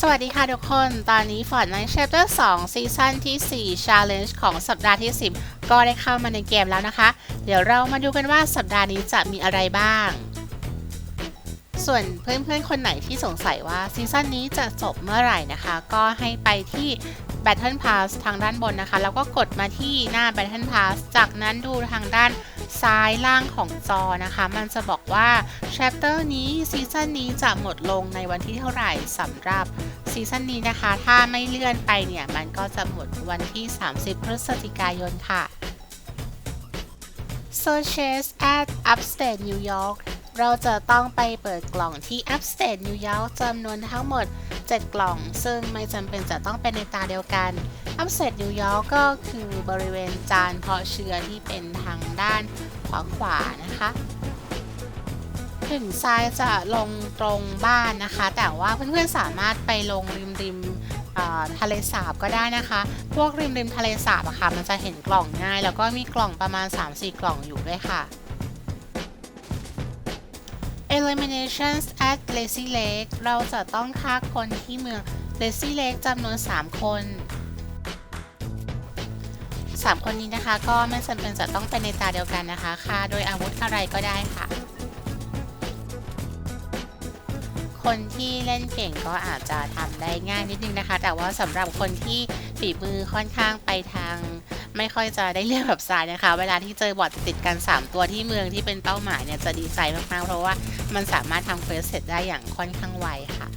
สวัสดีค่ะทุกคน ตอนนี้ Fortnite Chapter 2 ซีซั่นที่ 4 Challenge ของสัปดาห์ที่ 10 ก็ได้เข้ามาในเกมแล้วนะคะ เดี๋ยวเรามาดูกันว่าสัปดาห์นี้จะมีอะไรบ้าง ส่วนเพื่อนๆ คนไหนที่สงสัยว่าซีซั่นนี้จะจบเมื่อไหร่นะคะ ก็ให้ไปที่ Battle Pass ทางด้านบนนะคะ แล้วก็กดมาที่หน้า Battle Pass จากนั้นดูทางด้าน ซ้ายล่างของจอนะคะ มันจะบอกว่า Chapter นี้ซีซั่นนี้จะหมดลงในวันที่เท่าไหร่สำหรับซีซั่นนี้นะคะ ถ้าไม่เลื่อนไปเนี่ย มันก็จะหมดวันที่ 30 พฤศจิกายนค่ะ Searches at Upstate New York เราจะต้องไปเปิดกล่องที่ Upstate New York จำนวนทั้งหมด 7 กล่อง ซึ่งไม่จำเป็นจะต้องเป็นในตาเดียวกัน Upstate New York ก็คือบริเวณจานเพาะเชื้อที่เป็นทางด้าน ขวาขวาๆนะคะ ถึงซ้ายจะลงตรงบ้านนะคะ แต่ว่าเพื่อนๆสามารถไปลงริมริมทะเลสาบก็ได้นะคะ พวกริมริมทะเลสาบอะค่ะ มันจะเห็นกล่องง่าย แล้วก็มีกล่องประมาณ 3-4 กล่องอยู่ด้วยค่ะ Eliminations at Lazy Lake เราจะต้องฆ่าคนที่เมือง Lazy Lake จำนวน 3 คน 3 คนนี้นะคะ ก็ไม่จำเป็นจะต้องเป็นในตาเดียวกันนะคะฆ่าโดยอาวุธอะไรก็ได้ค่ะ คนที่เล่นเก่งก็อาจจะทำได้ง่ายนิดนึงนะคะ แต่ว่าสำหรับคนที่ฝีมือค่อนข้างไปทาง ไม่ค่อยจะได้เลือกแบบสายนะคะ เวลาที่เจอบอทติดกัน 3 ตัวที่เมืองที่เป็นเป้าหมายเนี่ยจะดีใจมากๆ เพราะว่ามันสามารถทำเควสเสร็จได้อย่างค่อนข้างไวค่ะ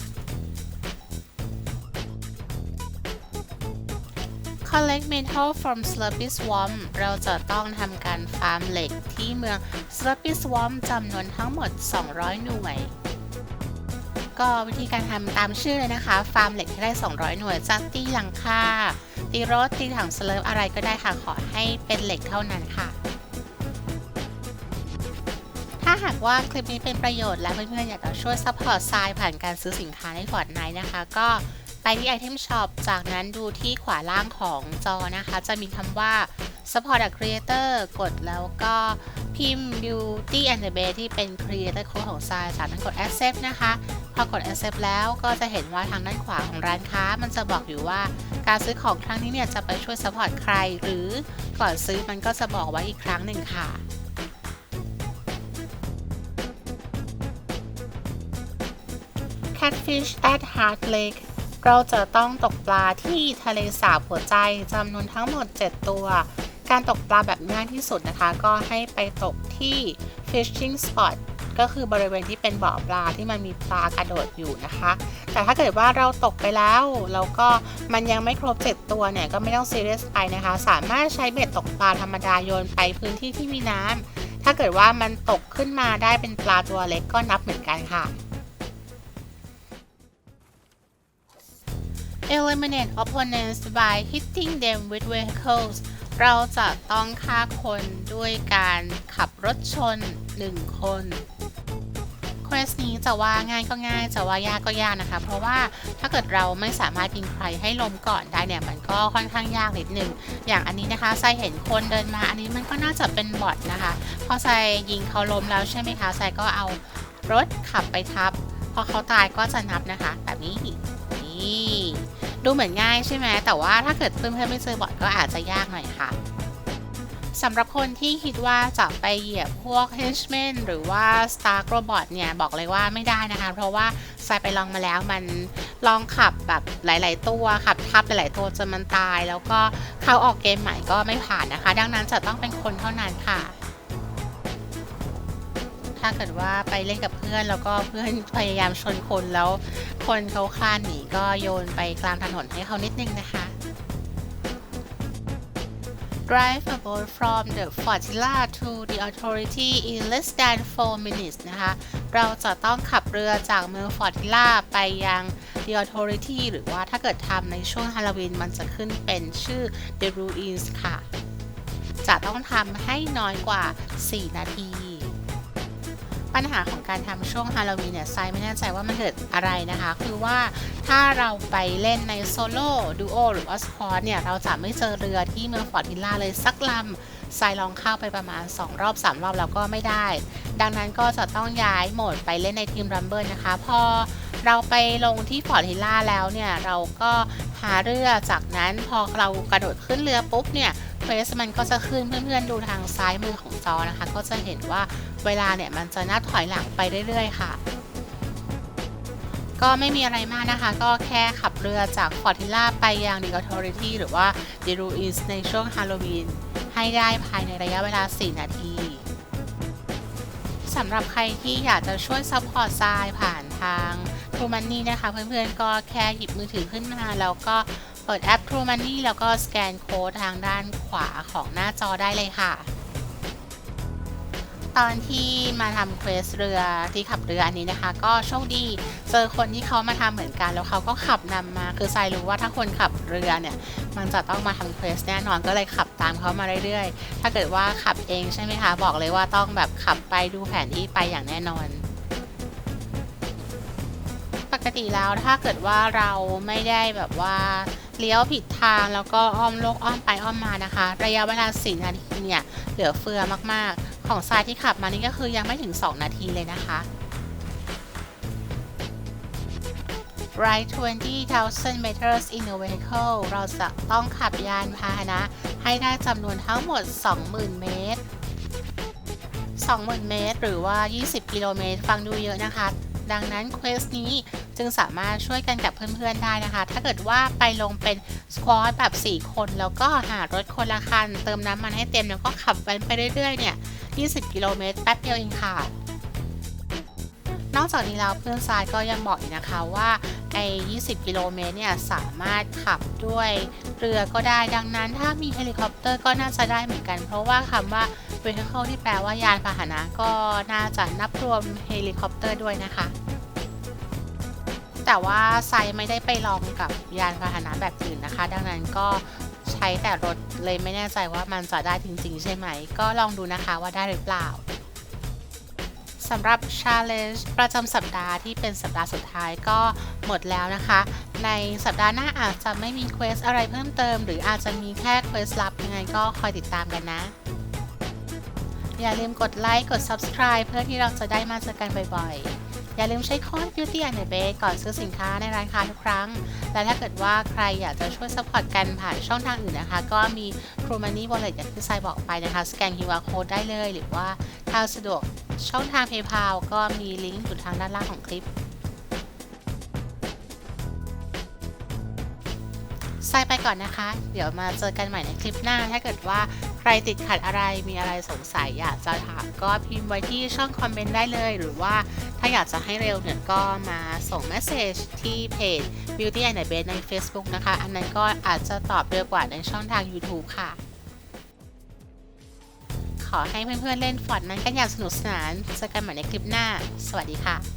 Collect metal from Slurpy Swamp เราจะต้องทำการฟาร์มเหล็กที่เมือง Slurpy Swamp จำนวนทั้งหมด 200 หน่วย ก็วิธีการทำตามชื่อเลยนะคะ ฟาร์มเหล็กให้ได้ 200 หน่วยจะตีหลังคาตีรถตีถังสเลิฟอะไรก็ได้ค่ะ ขอให้เป็นเหล็กเท่านั้นค่ะถ้าหากว่าคลิปนี้เป็นประโยชน์และเพื่อนๆอยากจะช่วยซัพพอร์ตทรายผ่านการซื้อสินค้าใน Fortnite นะคะ ก็ ไปที่ Item Shop จากนั้นดูที่ขวาล่างของจอนะคะ จะมีคำว่า Support a Creator กดแล้วก็พิมพ์ Beauty and the Bay ที่เป็น Creator Code ของทรายจากนั้นกด Accept นะคะ พอกด Accept แล้วก็จะเห็นว่าทางด้านขวาของร้านค้า มันจะบอกอยู่ว่าการซื้อของครั้งนี้เนี่ยจะไปช่วย Support ใคร หรือก่อนซื้อมันก็จะบอกไว้อีกครั้งหนึ่งค่ะ Catfish at Heart Lake เราจะต้องตกปลาที่ทะเลสาบหัวใจจำนวนทั้งหมด 7 ตัว การตกปลาแบบง่ายที่สุดนะคะ ก็ให้ไปตกที่ fishing spot ก็คือบริเวณที่เป็นบ่อปลาที่มันมีปลากระโดดอยู่นะคะ แต่ถ้าเกิดว่าเราตกไปแล้วแล้วก็มันยังไม่ครบ 7 ตัวเนี่ยก็ไม่ต้องซีเรียสไปนะคะ สามารถใช้เบ็ดตกปลาธรรมดาโยนไปพื้นที่ที่มีน้ำถ้าเกิดว่ามันตกขึ้นมาได้เป็นปลาตัวเล็กก็นับเหมือนกันค่ะ Eliminate opponents by hitting them with vehicles เราจะต้องฆ่าคนด้วยการขับรถชน 1 คนเควสนี้จะว่าง่ายก็ง่ายจะว่ายากก็ยากนะคะ เพราะว่าถ้าเกิดเราไม่สามารถยิงใครให้ล้มก่อนได้เนี่ยมันก็ค่อนข้างยากนิดนึงอย่างอันนี้นะคะไซเห็นคนเดินมา อันนี้มันก็น่าจะเป็นบอทนะคะ พอไซยิงเขาล้มแล้วใช่ไหมคะไซก็เอารถขับไปทับ พอเขาตายก็จะนับนะคะ แบบนี้นี่ ดูเหมือนง่ายใช่ไหมแต่ว่าถ้าเกิดเพื่อนๆไม่เจอบอทก็อาจจะยากหน่อยค่ะสำหรับคนที่คิดว่าจะไปเหยียบพวก henchmen หรือว่า Stark Robot เนี่ยบอกเลยว่าไม่ได้นะคะ เพราะว่าทรายไปลองมาแล้วมันลองขับแบบหลาย ๆ ตัวขับทับหลาย ๆ ตัวจนมันตาย แล้วก็เข้าออกเกมใหม่ก็ไม่ผ่านนะคะ ดังนั้นจะต้องเป็นคนเท่านั้นค่ะ ถ้าเกิดว่าไปเล่นกับเพื่อนแล้วก็เพื่อนพยายามชนคนแล้วคนเขาคลานหนีก็โยนไปกลางถนนให้เขานิดนึงนะคะ Drive a boat from the flotilla to the authority in less than 4 minutes นะคะ เราจะต้องขับเรือจากเมืองฟอร์ติล่าไปยัง the authority หรือว่าถ้าเกิดทำในช่วงฮาโลวีนมันจะขึ้นเป็นชื่อ the ruins ค่ะ จะต้องทำให้น้อยกว่า 4 นาที ปัญหาของการทำช่วงฮาโลวีนเนี่ยไซไม่แน่ใจว่ามันเกิดอะไรนะคะ คือว่าถ้าเราไปเล่นในโซโล่ดูโอหรือว่าสควอตเนี่ยเราจะไม่เจอเรือที่เมืองฟอร์ติล่าเลยสักลำทรายลองเข้าไปประมาณ 2 รอบ 3 รอบแล้วก็ไม่ได้ ดังนั้นก็จะต้องย้ายโหมดไปเล่นในทีมรัมเบิลนะคะ พอเราไปลงที่ฟอร์ติล่าแล้วเนี่ย เราก็หาเรือจากนั้นพอเรากระโดดขึ้นเรือปุ๊บเนี่ยเควสมันก็จะขึ้นเพื่อนๆดูทางซ้ายมือของจอนะคะ ก็จะเห็นว่า เวลาเนี่ยมันจะนับถอยหลังไปเรื่อยๆ ค่ะ ก็ไม่มีอะไรมากนะคะ ก็แค่ขับเรือจากฟอร์ติล่าไปยังดิกอทอริตี้หรือว่าดิรูอิสในช่วงฮาโลวีนให้ได้ภายในระยะเวลา 4 นาทีสำหรับใครที่อยากจะช่วยซัพพอร์ตทรายผ่านทาง True Money นะคะ เพื่อนๆ ก็แค่หยิบมือถือขึ้นมา แล้วก็เปิดแอป True Money แล้วก็สแกนโค้ดทางด้านขวาของหน้าจอได้เลยค่ะ ตอนที่มาทำเควสเรือที่ขับเรืออันนี้นะคะ ก็โชคดีเจอคนที่เขามาทำเหมือนกัน แล้วเขาก็ขับนำมาคือทรายรู้ว่าถ้าคนขับเรือเนี่ย มันจะต้องมาทำเควสแน่นอนก็เลยขับตามเขามาเรื่อยๆ ถ้าเกิดว่าขับเองใช่ไหมคะ บอกเลยว่าต้องแบบขับไปดูแผนที่ไปอย่างแน่นอนปกติแล้วถ้าเกิดว่าเราไม่ได้แบบว่าเลี้ยวผิดทางแล้วก็อ้อมโลกอ้อมไปอ้อมมานะคะ ระยะเวลา4นาทีเนี่ยเหลือเฟือมากๆ ของทรายที่ขับมานี่ก็คือยังไม่ถึง 2 นาทีเลยนะคะ Ride 20,000 meters in a vehicle เราจะต้องขับยานพาหนะให้ได้จำนวนทั้งหมด 20,000 เมตร 20,000 เมตร หรือว่า 20 กิโลเมตร ฟังดูเยอะนะคะ ดังนั้นเควสนี้จึงสามารถช่วยกันกับเพื่อนๆได้นะคะ ถ้าเกิดว่าไปลงเป็นสควอตแบบ 4 คน แล้วก็หารถคนละคัน เติมน้ำมันให้เต็มแล้วก็ขับไปเรื่อยๆเนี่ย 20 กิโลเมตรแป๊บเดียวเองค่ะ นอกจากนี้แล้วเพื่อนทรายก็ยังบอกอีกนะคะว่าไอ้20 กิโลเมตรเนี่ยสามารถขับด้วยเรือก็ได้ ดังนั้นถ้ามีเฮลิคอปเตอร์ก็น่าจะได้เหมือนกัน เพราะว่าคำว่า vehicle ที่แปลว่ายานพาหนะก็น่าจะนับรวมเฮลิคอปเตอร์ด้วยนะคะ แต่ว่าไซไม่ได้ไปลองกับยานพาหนะแบบอื่นนะคะ ดังนั้นก็ ใช้แต่รถเลยไม่แน่ใจว่ามันจะได้จริงๆ ใช่ไหม ก็ลองดูนะคะว่าได้หรือเปล่าสำหรับ Challenge ประจำสัปดาห์ที่เป็นสัปดาห์สุดท้ายก็หมดแล้วนะคะ ในสัปดาห์หน้าอาจจะไม่มีเควสอะไรเพิ่มเติม หรืออาจจะมีแค่เควสลับยังไงก็คอยติดตามกันนะ อย่าลืมกดไลค์กด subscribe เพื่อที่เราจะได้มาเจอกันบ่อยๆ อย่าลืมใช้โค้ด beauty and the bake ก่อนซื้อสินค้าในร้านค้าทุกครั้ง และถ้าเกิดว่าใครอยากจะช่วยซัพพอร์ตกันผ่านช่องทางอื่นนะคะ ก็มี True Money Wallet อย่างที่ทรายบอกไปนะคะ สแกน QR code ได้เลย หรือว่าถ้าสะดวกช่องทาง PayPal ก็มีลิงก์อยู่ทางด้านล่างของคลิปทรายไปก่อนนะคะ เดี๋ยวมาเจอกันใหม่ในคลิปหน้า ถ้าเกิดว่าใครติดขัดอะไร มีอะไรสงสัยอยากจะถามก็พิมพ์ไว้ที่ช่องคอมเมนต์ได้เลย หรือว่าาอยากจะให้เร็วเนี่ยก็มาส่งเมสเซจที่เพจ Beauty and the Beast ใน Facebook นะคะ อันนั้นก็อาจจะตอบเร็วกว่าในช่องทาง YouTube ค่ะ ขอให้เพื่อนๆเล่นฟอร์ดนั้นกันอย่างสนุกสนานเจอกันใหม่ในคลิปหน้า สวัสดีค่ะ